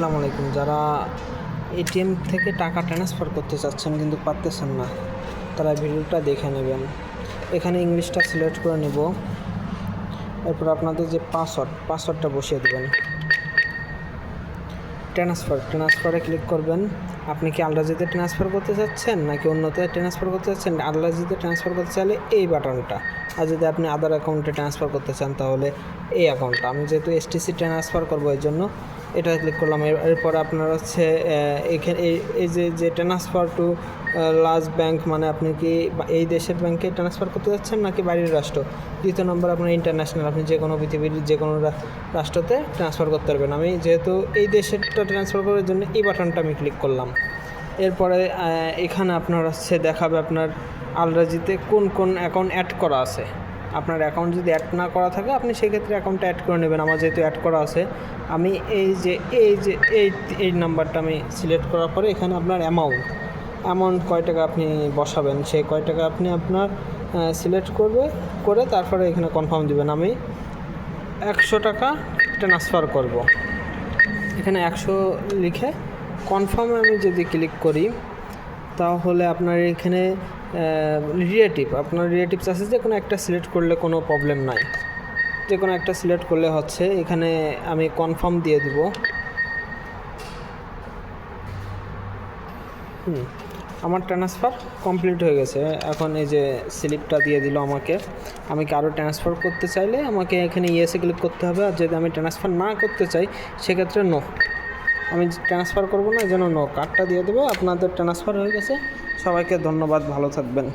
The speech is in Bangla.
আসসালামু আলাইকুম। যারা এটিএম থেকে টাকা ট্রান্সফার করতে চাচ্ছেন কিন্তু পারতেছেন না, তারা ভিডিওটা দেখে নেবেন। এখানে ইংলিশটা সিলেক্ট করে নেব। এরপর আপনাদের যে পাসওয়ার্ড পাসওয়ার্ডটা বসিয়ে দেবেন। ট্রান্সফার ট্রান্সফারে ক্লিক করবেন। আপনি কি আলরাজিতে ট্রান্সফার করতে চাচ্ছেন, নাকি অন্যতে ট্রান্সফার করতে চাচ্ছেন? আলরাজিতে ট্রান্সফার করতে চাইলে এই বাটনটা আর যদি আপনি আদার অ্যাকাউন্টে ট্রান্সফার করতে চান, তাহলে এই অ্যাকাউন্টটা আমি যেহেতু এসটিসি ট্রান্সফার করব এই জন্য এটা ক্লিক করলাম। এর- এরপর আপনার হচ্ছে এখানে এই যে যে ট্রান্সফার টু লাস্ট ব্যাংক মানে আপনি কি এই দেশের ব্যাংকে ট্রান্সফার করতে যাচ্ছেন নাকি বাইরের রাষ্ট্র? দ্বিতীয় নম্বর আপনার ইন্টারন্যাশনাল আপনি যে কোনো পৃথিবীর যে কোনো রাষ্ট্রতে ট্রান্সফার করতে পারবেন। আমি যেহেতু এই দেশেরটা ট্রান্সফার করার জন্য এই বাটনটা আমি ক্লিক করলাম। এরপরে এখানে আপনার হচ্ছে দেখাবে আপনার আলরাজিতে কোন কোন অ্যাকাউন্ট অ্যাড করা আছে। আপনার অ্যাকাউন্ট যদি অ্যাড না করা থাকে, আপনি সেক্ষেত্রে অ্যাকাউন্টটা অ্যাড করে নেবেন। আমার যেহেতু অ্যাড করা আছে, আমি এই যে এই যে, এই এই নাম্বারটা আমি সিলেক্ট করার পরে এখানে আপনার অ্যামাউন্ট অ্যামাউন্ট কয় টাকা আপনি বসাবেন? সেই কয় টাকা আপনি আপনার সিলেক্ট করবে, করে তারপরে এখানে কনফার্ম দিবেন, আমি একশো টাকা ট্রান্সফার করব। এখানে একশো লিখে কনফার্মে আমি যদি ক্লিক করি তাহলে আপনার এখানে রিলেটিভ আপনার রিলেটিভস আছে যে কোনো একটা সিলেক্ট করলে কোনো প্রবলেম নাই। যে কোনো একটা সিলেক্ট করলে হচ্ছে, এখানে আমি কনফার্ম দিয়ে দিব। হুম, আমার ট্রান্সফার কমপ্লিট হয়ে গেছে। এখন এই যে স্লিপটা দিয়ে দিল আমাকে, আমি কি আরও ট্রান্সফার করতে চাইলে আমাকে এখানে ইয়েসে ক্লিক করতে হবে? আর যদি আমি ট্রান্সফার না করতে চাই, সেক্ষেত্রে নো আমি ট্রান্সফার করব না যেন নো কার্ডটা দিয়ে দেবো। আপনাদের ট্রান্সফার হয়ে গেছে। সবাইকে ধন্যবাদ, ভালো থাকবেন।